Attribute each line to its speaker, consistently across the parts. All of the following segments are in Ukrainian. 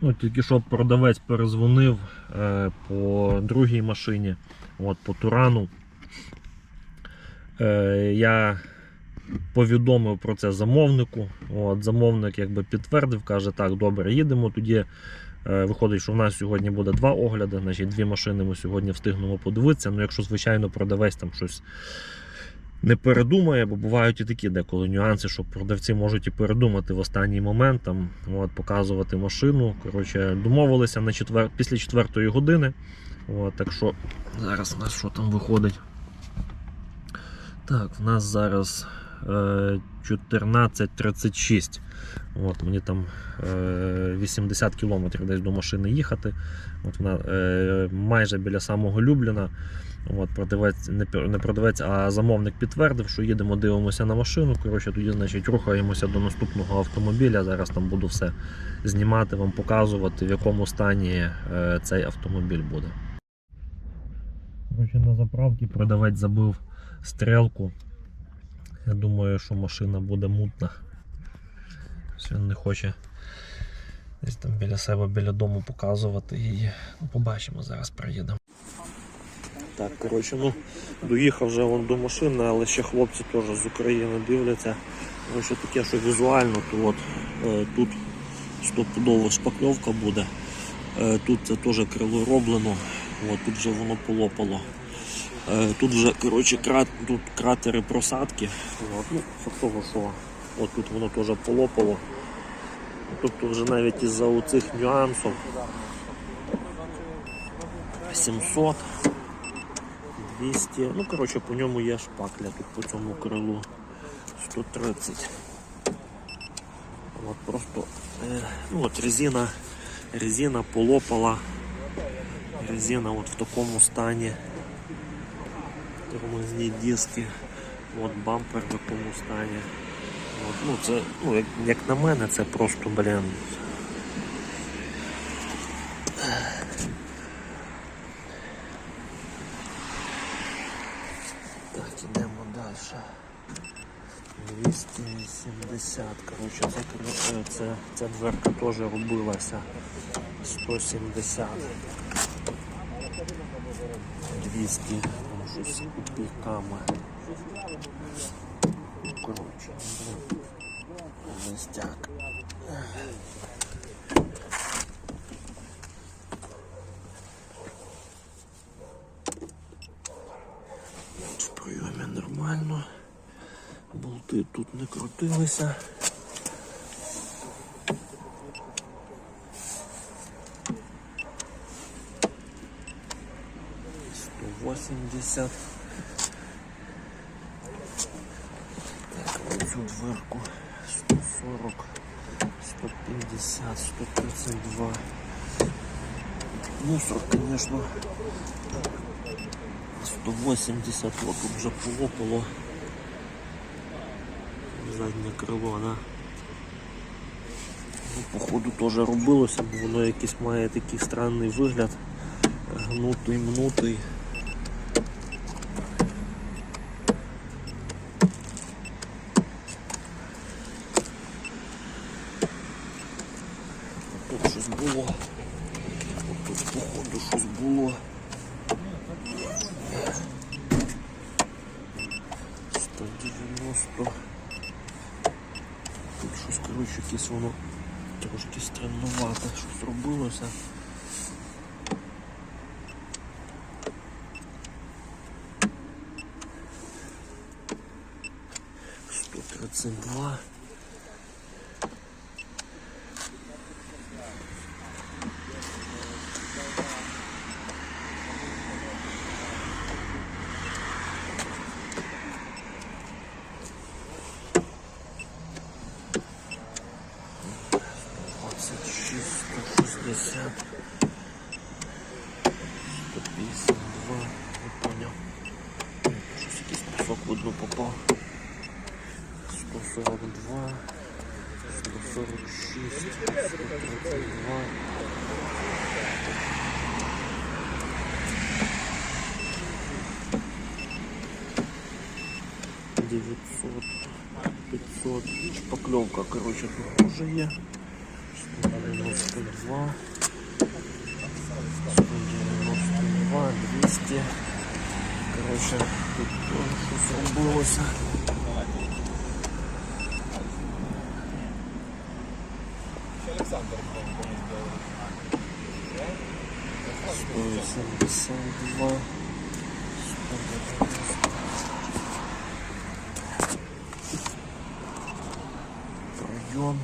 Speaker 1: Ну, тільки що продавець перезвонив е, по другій машині, от, по Турану. Е, я повідомив про це замовнику. От, замовник якби підтвердив, каже, так, добре, їдемо. Тоді е, виходить, що в нас сьогодні буде два огляди, значить дві машини ми сьогодні встигнемо подивитися. Ну, якщо, звичайно, продавець там щось не передумає, бо бувають і такі деколи нюанси, що продавці можуть і передумати в останній момент, там, от, показувати машину. Коротше, домовилися на четвер... після четвертої години. От, так що зараз у нас що там виходить? Так, в нас зараз е, 14.36. От, мені там е, 80 кілометрів десь до машини їхати. От вона е, майже біля самого Любліна. От, продавець, не, не продавець, а замовник підтвердив, що їдемо, дивимося на машину. Коротше, тоді значить, рухаємося до наступного автомобіля. Зараз там буду все знімати, вам показувати, в якому стані е, цей автомобіль буде. Коротше, на заправці продавець забив стрілку. Я думаю, що машина буде мутна. Він не хоче десь там біля себе, біля дому показувати її. Ну, побачимо, зараз приїдемо. Так, коротше, ну, доїхав вже вон до машини, але ще хлопці теж з України дивляться. Коротше, таке, що візуально, то от е, тут стопудово шпакльовка буде. Е, тут це теж крило роблено, от, тут вже воно полопало. Е, тут вже коротше, крат, тут кратери просадки. От, ну, факт що от тут воно теж полопало. Тобто вже навіть із-за оцих нюансів 700. 200, ну коротше по ньому є шпакля тут по цьому крилу 130. От просто е, ну от резина, резина полопала. Резина от в такому стані. Тормозні диски, от бампер в такому стані. От, ну це, ну як, як на мене, це просто, блін. Так, ідемо далі. 270. Коротше, це, це, ця дверка теж робилася. 170. 200. Там щось копійками. Коротше, жестяк. В прийомі нормально. Болти тут не крутилися. Сто восемьдесят. Так, оцю дверку 140, 150, 132. Мусор, конечно, 180, вот тут вже полопало. Заднє крило, да? Ну, походу теж робилося, бо воно якийсь має такий странний вигляд. Гнутий, мнутий. 22. Шестьдесят, сто пятьдесят два, не понял. Щось попав. 142, 146, 132. Девятьсот, пятьсот, шпаклевка, короче, тут тоже. 190, 192, 192, 200. Коротше, тут теж щось Александр. 172. Проем.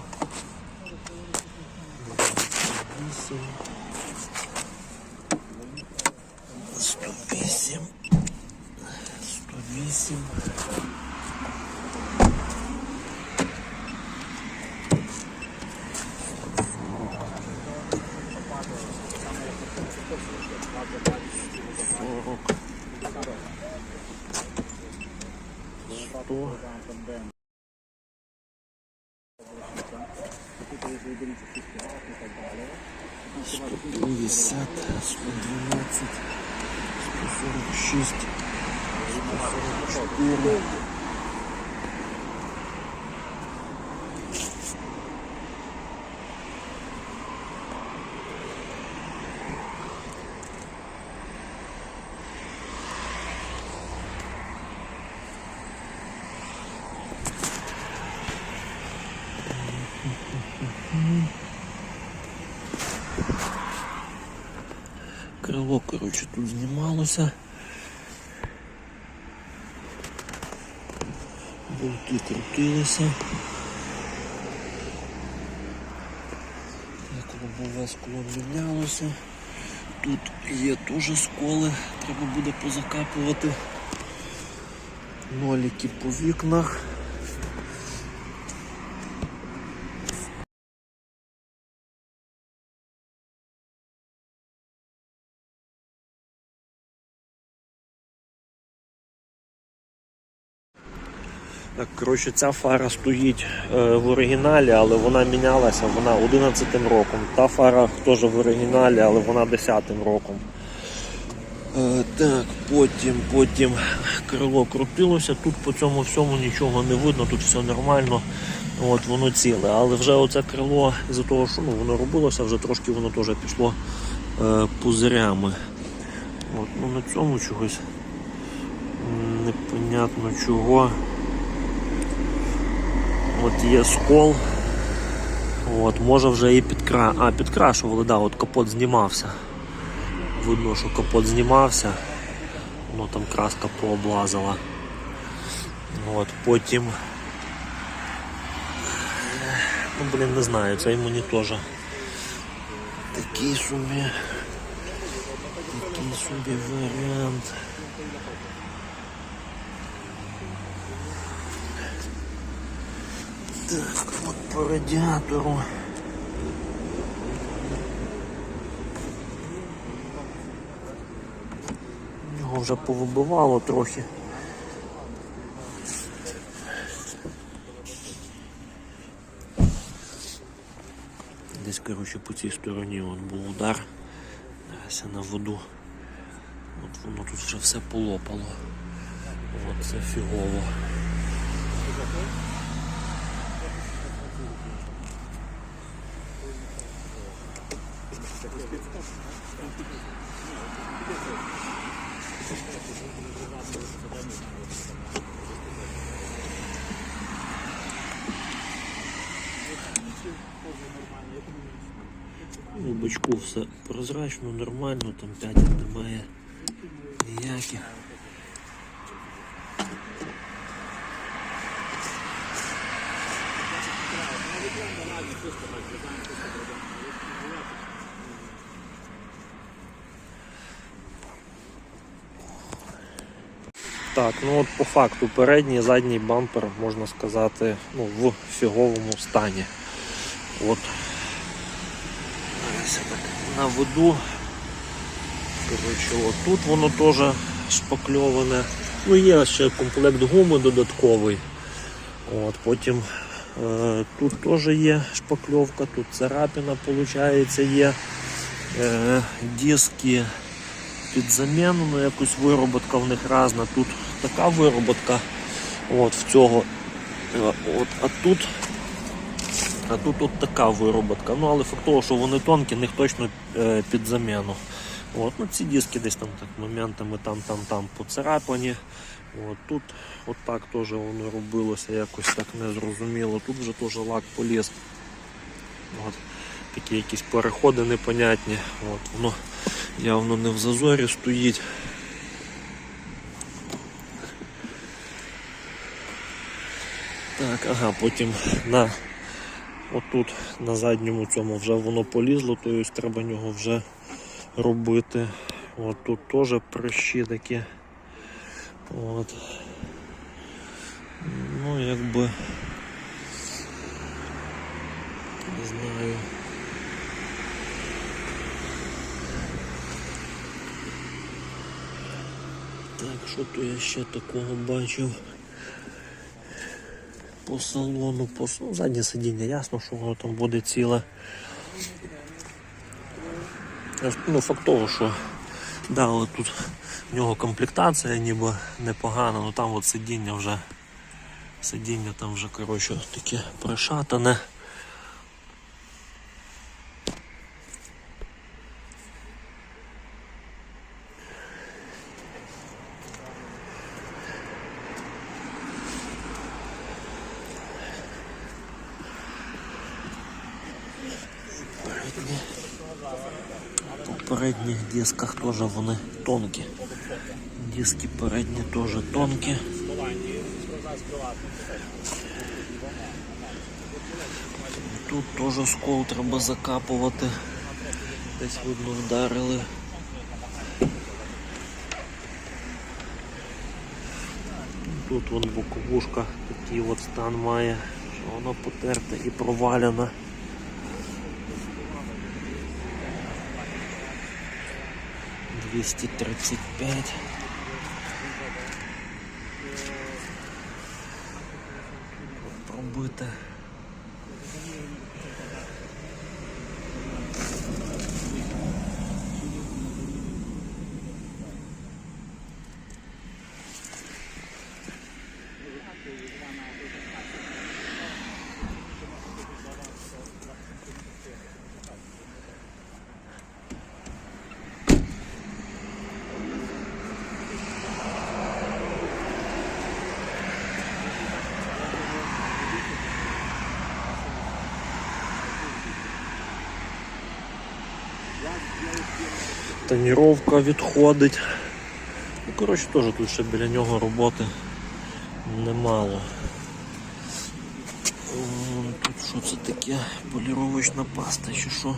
Speaker 1: 108. 108. 108. Так, лобове скло мінялося. Тут є теж сколи, треба буде позакапувати. Ноліки по вікнах. Коротше, ця фара стоїть е, в оригіналі, але вона мінялася, вона 11 роком. Та фара теж в оригіналі, але вона 10 роком. Е, так, потім, потім крило крутилося. Тут по цьому всьому нічого не видно, тут все нормально. От воно ціле. Але вже оце крило, з-за того, що ну, воно робилося, вже трошки воно теж пішло е, пузирями. От, ну, на цьому чогось непонятно чого. От є скол. От, може вже і підкра... а, підкрашували, да, от капот знімався. Видно, що капот знімався. Воно там краска пооблазила. От, потім. Ну, блін, не знаю, цей мені теж такий собі. Такий собі варіант. Так, от по радіатору. Його вже повибивало трохи. Десь, коротше, по цій стороні от був удар. Зараз я на воду. От воно тут вже все полопало. От це фігово. У бачку все прозрачно, нормально, там п'ятів немає ніяких. Так, ну от по факту передній і задній бампер, можна сказати, ну, в фіговому стані. От. Зараз я так наведу. Коротше, от тут воно теж шпакльоване. Ну, є ще комплект гуми додатковий. От, потім е, тут теж є шпакльовка, тут царапина, виходить, є е, диски під заміну, ну якось вироботка в них різна. Тут така вироботка от, в цього. От, а тут А тут от така вироботка. Ну, але факт того, що вони тонкі, них точно е, під заміну. От, ну, ці диски десь там так моментами там, там, там поцарапані. От, тут от так теж воно робилося, якось так незрозуміло. Тут вже теж лак поліз. От, такі якісь переходи непонятні. От, воно явно не в зазорі стоїть. Так, ага, потім на отут на задньому цьому вже воно полізло, то есть треба нього вже робити. От тут теж прищі такі. От. Ну, якби не знаю. Так, що то я ще такого бачив? По салону, по ну, заднє сидіння, ясно, що воно там буде ціле. Ну, факт того, що да, тут в нього комплектація ніби непогана, але там от сидіння вже сидіння там вже коротше таке прошатане. Передніх дисках теж вони тонкі. Диски передні теж тонкі. Тут теж скол треба закапувати. Десь видно вдарили. Тут вон боковушка такий от стан має, що вона потерта і провалена. Двісті тридцять Тоніровка відходить. Ну, коротше, теж тут ще біля нього роботи немало. Тут що це таке? Поліровочна паста чи що?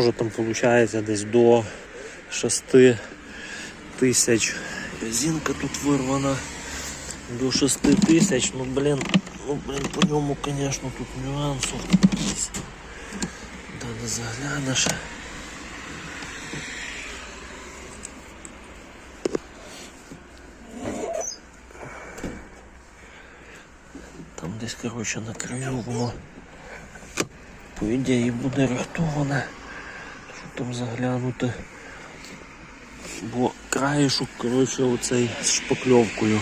Speaker 1: Теж там виходить десь до 6 тисяч. Резинка тут вирвана до 6 тисяч. Ну блін, ну блін, по ньому, звісно, тут якісь. Да не заглянеш. Там десь, коротше, на краю воно по ідеї буде рихтоване. Там заглянути. Бо краєшок, коротше, оцей з шпакльовкою.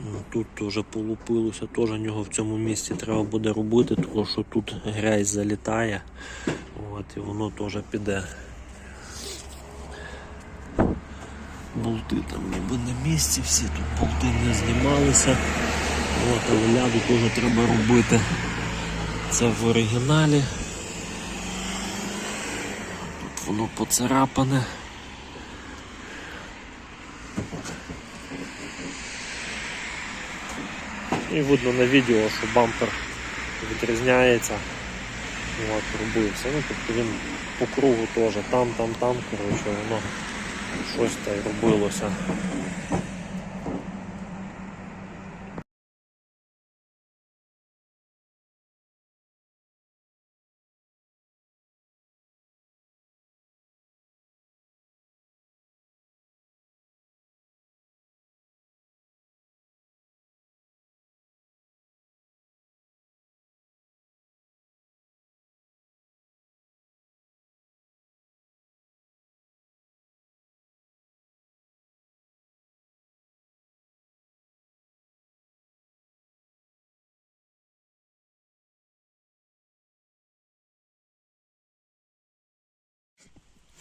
Speaker 1: Ну, Тут теж полупилося, теж нього в цьому місці треба буде робити, тому що тут грязь залітає. От, і воно теж піде. Болти там ніби на місці, всі тут болти не знімалися. От, але ляду теж треба робити. Це в оригіналі. Тут воно поцарапане. І видно на відео, що бампер відрізняється. От, робився. Ну, тобто він по кругу теж там, там, там, коротше, воно щось та й робилося.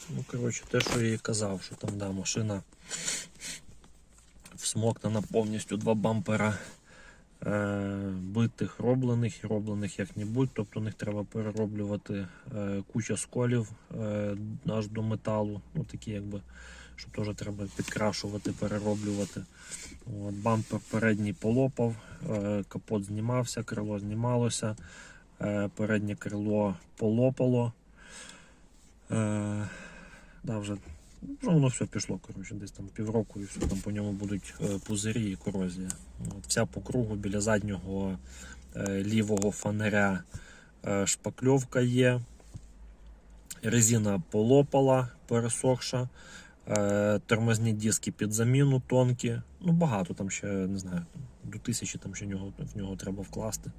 Speaker 1: Ну, коротше, те, що я і казав, що там да, машина всмоктана повністю два бампера е, битих, роблених і роблених як-небудь. Тобто них треба перероблювати е, куча сколів е, аж до металу. Ну, такі якби, що теж треба підкрашувати, перероблювати. От, бампер передній полопав, е, капот знімався, крило знімалося, е, переднє крило полопало. Е, да, вже, вже воно все пішло, коротше, десь там півроку і все, там по ньому будуть е, пузирі і корозія. От, вся по кругу біля заднього е, лівого фонаря е, шпакльовка є. Резина полопала, пересохша. Тормозні диски під заміну тонкі. Ну, багато там ще, не знаю, до тисячі там ще нього, в нього треба вкласти.